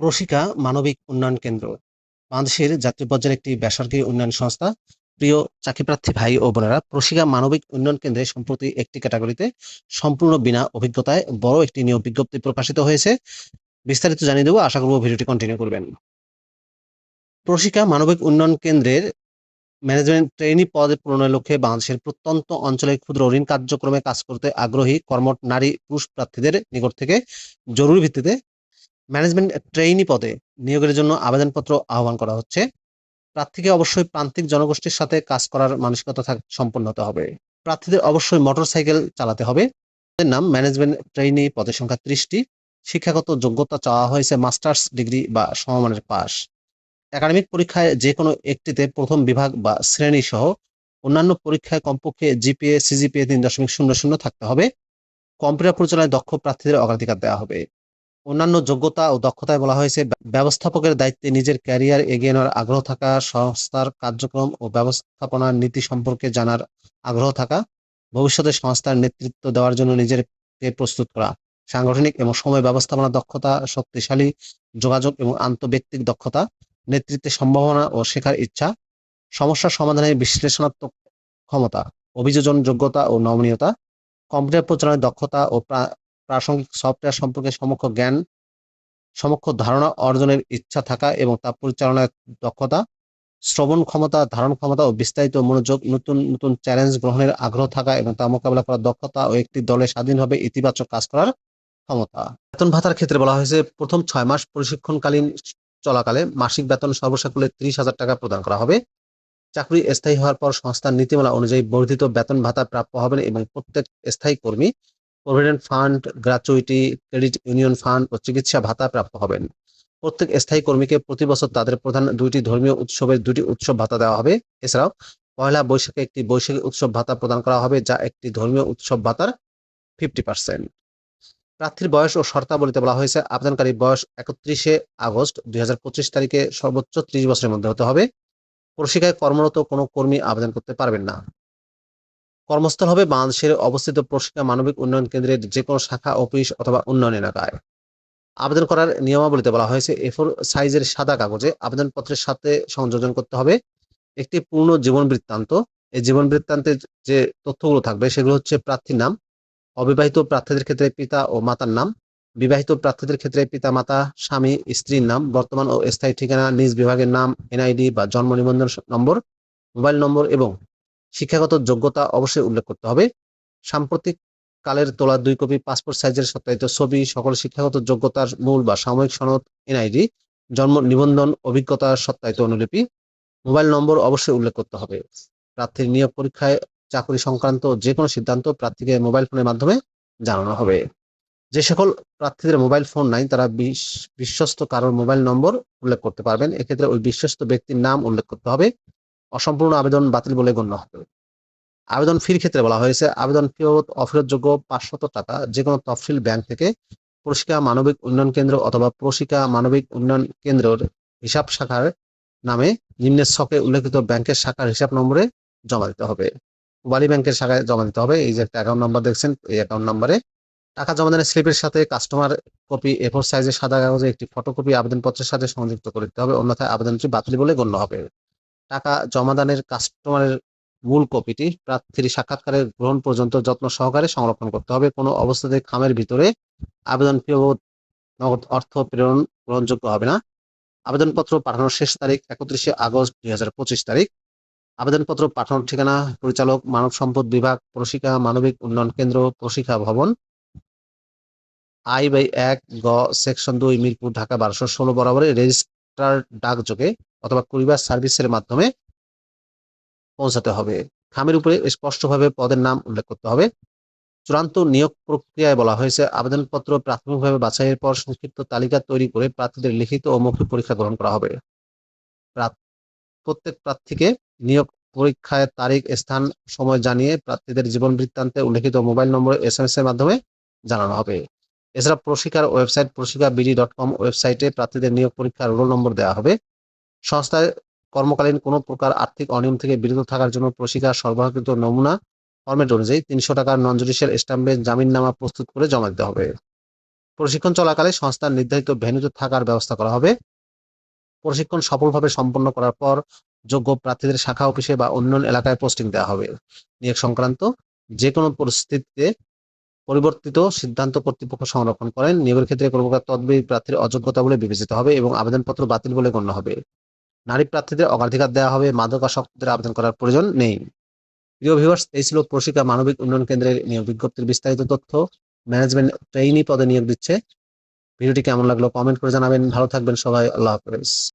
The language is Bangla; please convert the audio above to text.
প্রশিকা মানবিক উন্নয়ন কেন্দ্র। বাংলাদেশের জাতীয় পর্যায়ের একটি বেসরকারি উন্নয়ন সংস্থা। প্রিয় চাকরিপ্রার্থী ভাই ও বোনেরা, প্রশিকা মানবিক উন্নয়ন কেন্দ্রে সম্প্রতি একটি ক্যাটাগরিতে সম্পূর্ণ বিনা অভিজ্ঞতায় বড় একটি নিয়োগ বিজ্ঞপ্তি প্রকাশিত হয়েছে। বিস্তারিত জানিয়ে দেবো, আশা করব ভিডিওটি কন্টিনিউ করবেন। প্রশিকা মানবিক উন্নয়ন কেন্দ্রের ম্যানেজমেন্ট ট্রেনি পদে পূরণের লক্ষ্যে বাংলাদেশের প্রত্যন্ত অঞ্চলে ক্ষুদ্র ঋণ কার্যক্রমে কাজ করতে আগ্রহী কর্মঠ নারী পুরুষ প্রার্থীদের নিকট থেকে জরুরি ভিত্তিতে ম্যানেজমেন্ট ট্রেইনি পদে নিয়োগের জন্য আবেদনপত্র আহ্বান করা হচ্ছে। প্রার্থীকে অবশ্যই প্রান্তিক জনগোষ্ঠীর সাথে কাজ করার মানসিকতা সম্পন্ন হতে হবে। প্রার্থীদের অবশ্যই মোটরসাইকেল চালাতে হবে। এর নাম ম্যানেজমেন্ট ট্রেইনি পদের সংখ্যা ত্রিশটি। শিক্ষাগত যোগ্যতা চাওয়া হয়েছে মাস্টার্স ডিগ্রি বা সমমানের পাস একাডেমিক পরীক্ষায় যে কোনো একটিতে প্রথম বিভাগ বা শ্রেণি সহ অন্যান্য পরীক্ষায় কমপক্ষে জিপিএ সিজিপিএ তিন দশমিক শূন্য শূন্য থাকতে হবে। কম্পিউটার পরিচালনায় দক্ষ প্রার্থীদের অগ্রাধিকার দেওয়া হবে। অন্যান্য যোগ্যতা ও দক্ষতায় বলা হয়েছে ব্যবস্থাপকের দায়িত্বে নিজের ক্যারিয়ার এগিয়ে নেওয়ার আগ্রহ থাকা, সংস্থার কার্যক্রম ও ব্যবস্থাপনার নীতি সম্পর্কে জানার আগ্রহ থাকা, ভবিষ্যতে সংস্থার নেতৃত্ব দেওয়ার জন্য নিজেকে প্রস্তুত করা, সাংগঠনিক এবং সময় ব্যবস্থাপনা দক্ষতা, শক্তিশালী যোগাযোগ এবং আন্তঃব্যক্তিক দক্ষতা, নেতৃত্বের সম্ভাবনা ও শেখার ইচ্ছা, সমস্যা সমাধানের বিশ্লেষণাত্মক ক্ষমতা, অভিযোজন যোগ্যতা ও নমনীয়তা, কম্পিউটার পরিচালনায় দক্ষতা ও প্রাসঙ্গিক সফটওয়্যার সম্পর্কে সমক্ষ জ্ঞান, সমক্ষ ধারণা অর্জনের ইচ্ছা থাকা এবং তা পরিচালনার দক্ষতা, শ্রবণ ক্ষমতা, ধারণ ক্ষমতা ও বিস্তারিত মনোযোগ, নতুন নতুন চ্যালেঞ্জ গ্রহণের আগ্রহ থাকা এবং তা মোকাবেলা করার দক্ষতা ও একটি দলে স্বাধীনভাবে ইতিবাচক কাজ করার ক্ষমতা। বেতন ভাতার ক্ষেত্রে বলা হয়েছে, প্রথম ছয় মাস প্রশিক্ষণকালীন চলাকালে মাসিক বেতন সর্বসাকুল্যে ত্রিশ হাজার টাকা প্রদান করা হবে। চাকরি স্থায়ী হওয়ার পর সংস্থার নীতিমালা অনুযায়ী বর্ধিত বেতন ভাতা প্রাপ্য হবেন এবং প্রত্যেক স্থায়ী কর্মী provident fund gratuity credit union fund ও চিকিৎসা ভাতা প্রাপ্য হবেন। প্রত্যেক স্থায়ী কর্মীকে প্রতি বছর তাদের প্রধান দুইটি ধর্মীয় উৎসবের দুটি উৎসব ভাতা দেওয়া হবে। এছাড়াও, পয়লা বৈশাখে একটি বৈশাখী উৎসব ভাতা প্রদান করা হবে, যা একটি ধর্মীয় উৎসব ভাতার ফিফটি পার্সেন্ট প্রার্থীর বয়স ও শর্তাবলীতে বলা হয়েছে আবেদনকারী বয়স একত্রিশে আগস্ট দুই হাজার পঁচিশ তারিখে সর্বোচ্চ ত্রিশ বছরের মধ্যে হতে হবে। প্রশিক্ষায় কর্মরত কোনো কর্মী আবেদন করতে পারবেন না। কর্মস্থল হবে বাংলাদেশের অবস্থিত প্রশিকা মানবিক উন্নয়ন কেন্দ্রের যে কোনো শাখা, অফিস অথবা উন্নয়ন এলাকায়। আবেদন করার নিয়মাবলীতে বলা হয়েছে এফোর সাইজের সাদা কাগজে আবেদনপত্রের সাথে সংযোজন করতে হবে। একটি পূর্ণ জীবন বৃত্তান্ত। এই জীবন বৃত্তান্তের যে তথ্যগুলো থাকবে, সেগুলো হচ্ছে প্রার্থীর নাম, অবিবাহিত প্রার্থীদের ক্ষেত্রে পিতা ও মাতার নাম, বিবাহিত প্রার্থীদের ক্ষেত্রে পিতা, মাতা, স্বামী, স্ত্রীর নাম, বর্তমান ও স্থায়ী ঠিকানা, নিজ বিভাগের নাম এনআইডি বা জন্ম নিবন্ধন নম্বর, মোবাইল নম্বর এবং শিক্ষাগত যোগ্যতা অবশ্যই উল্লেখ করতে হবে। সাম্প্রতিক কালের তোলা দুই কপি পাসপোর্ট সাইজের সত্যায়িত ছবি, সকল শিক্ষাগত যোগ্যতার মূল বা সাময়িক সনদ এনআইডি জন্ম নিবন্ধন, অভিজ্ঞতা সত্যায়িত অনুলিপি, মোবাইল নম্বর অবশ্যই উল্লেখ করতে হবে। প্রার্থীর নিয়োগ পরীক্ষায় চাকরি সংক্রান্ত যে কোনো সিদ্ধান্ত প্রার্থীকে মোবাইল ফোনের মাধ্যমে জানানো হবে। যে সকল প্রার্থীদের মোবাইল ফোন নাই, তারা বিশ- বিশ্বস্ত কারোর মোবাইল নম্বর উল্লেখ করতে পারবেন। এক্ষেত্রে ওই বিশ্বস্ত ব্যক্তির নাম উল্লেখ করতে হবে। অসম্পূর্ণ আবেদন বাতিল বলে গণ্য হবে। আবেদন ফির ক্ষেত্রে বলা হয়েছে, আবেদন ফি অফেরতযোগ্য পাঁচশত টাকা যে কোনো তফসিল ব্যাংক থেকে প্রশিকা মানবিক উন্নয়ন কেন্দ্র অথবা প্রশিকা মানবিক উন্নয়ন কেন্দ্রের হিসাব শাখার নামে নিম্নের ছকে উল্লেখিত ব্যাংকের শাখার হিসাব নম্বরে জমা দিতে হবে। বালি ব্যাংকের শাখায় জমা দিতে হবে। এই যে একটা অ্যাকাউন্ট নাম্বার দেখছেন, এই অ্যাকাউন্ট নাম্বারে টাকা জমা দানের স্লিপের সাথে কাস্টমার কপি এফোর সাইজের সাদা কাগজে একটি ফটোকপি আবেদনপত্রের সাথে সংযুক্ত করে দিতে হবে। অন্যথায় আবেদনটি বাতিল বলে গণ্য হবে। টাকা জমা দানের কাস্টমারের মূল কপিটি প্রার্থীর সাক্ষাৎকারের গ্রহণ পর্যন্ত যত্ন সহকারে সংরক্ষণ করতে হবে। কোনো অবস্থাতে খামের ভিতরে আবেদন নগদ অর্থ প্রেরণ গ্রহণযোগ্য হবে না। আবেদনপত্র পাঠানোর শেষ তারিখ একত্রিশে আগস্ট দুই হাজার পঁচিশ তারিখ। আবেদনপত্র পাঠানোর ঠিকানা, পরিচালক, মানব সম্পদ বিভাগ প্রশিকা মানবিক উন্নয়ন কেন্দ্র, প্রশিক্ষা ভবন। আই বাই এক গ, সেকশন দুই, মিরপুর, ঢাকা, বারোশো ষোলো বরাবরে রেজিস্ট্রার ডাকযোগে অথবা কুরিয়ার সার্ভিসের মাধ্যমে পৌঁছাতে হবে। খামের উপরে স্পষ্টভাবে পদের নাম উল্লেখ করতে হবে। চূড়ান্ত নিয়োগ প্রক্রিয়ায় বলা হয়েছে, আবেদনপত্র প্রাথমিকভাবে বাছাইয়ের পর সংক্ষিপ্ত তালিকা তৈরি করে প্রার্থীদের লিখিত ও মৌখিক পরীক্ষা গ্রহণ করা হবে। প্রত্যেক প্রার্থীকে নিয়োগ পরীক্ষায় তারিখ, স্থান, সময় জানিয়ে প্রার্থীদের জীবন বৃত্তান্তে উল্লেখিত mobile number S M S এর মাধ্যমে জানানো হবে। এছাড়া প্রশিকার website Proshika BD dot com ওয়েবসাইটে প্রার্থীদের নিয়োগ পরীক্ষার রোল নম্বর দেওয়া হবে। সংস্থায় কর্মকালীন কোনো প্রকার আর্থিক অনিয়ম থেকে বিরত থাকার জন্য প্রশিকার সরবরাহকৃত নমুনা ফরম্যাট অনুযায়ী তিনশো টাকার নন জুডিশিয়াল স্ট্যাম্পে জামিননামা প্রস্তুত করে জমা দিতে হবে। প্রশিক্ষণ চলাকালে সংস্থার নির্ধারিত ভেন্যুতে থাকার ব্যবস্থা করা হবে। প্রশিক্ষণ সফলভাবে সম্পন্ন করার পর যোগ্য প্রার্থীদের শাখা অফিসে বা অন্য এলাকায় পোস্টিং দেওয়া হবে। নিয়োগ সংক্রান্ত যে কোনো পরিস্থিতিতে পরিবর্তিত সিদ্ধান্ত কর্তৃপক্ষ সংরক্ষণ করেন। নিয়োগের ক্ষেত্রে প্রকার তদবির প্রার্থীর অযোগ্যতা বলে বিবেচিত হবে এবং আবেদনপত্র বাতিল বলে গণ্য হবে। নারী প্রার্থীদের অগ্রাধিকার দেওয়া হবে মাদকাসক্তদের আবেদন করার প্রয়োজন নেই। প্রিয় ভিউয়ার্স এই ছিল প্রশিকা মানবিক উন্নয়ন কেন্দ্রের নিয়োগ বিজ্ঞপ্তির বিস্তারিত তথ্য। ম্যানেজমেন্ট ট্রেইনি পদে নিয়োগ দিচ্ছে। ভিডিওটি কেমন লাগল কমেন্ট করে জানাবেন। ভালো থাকবেন সবাই। আল্লাহ হাফেজ।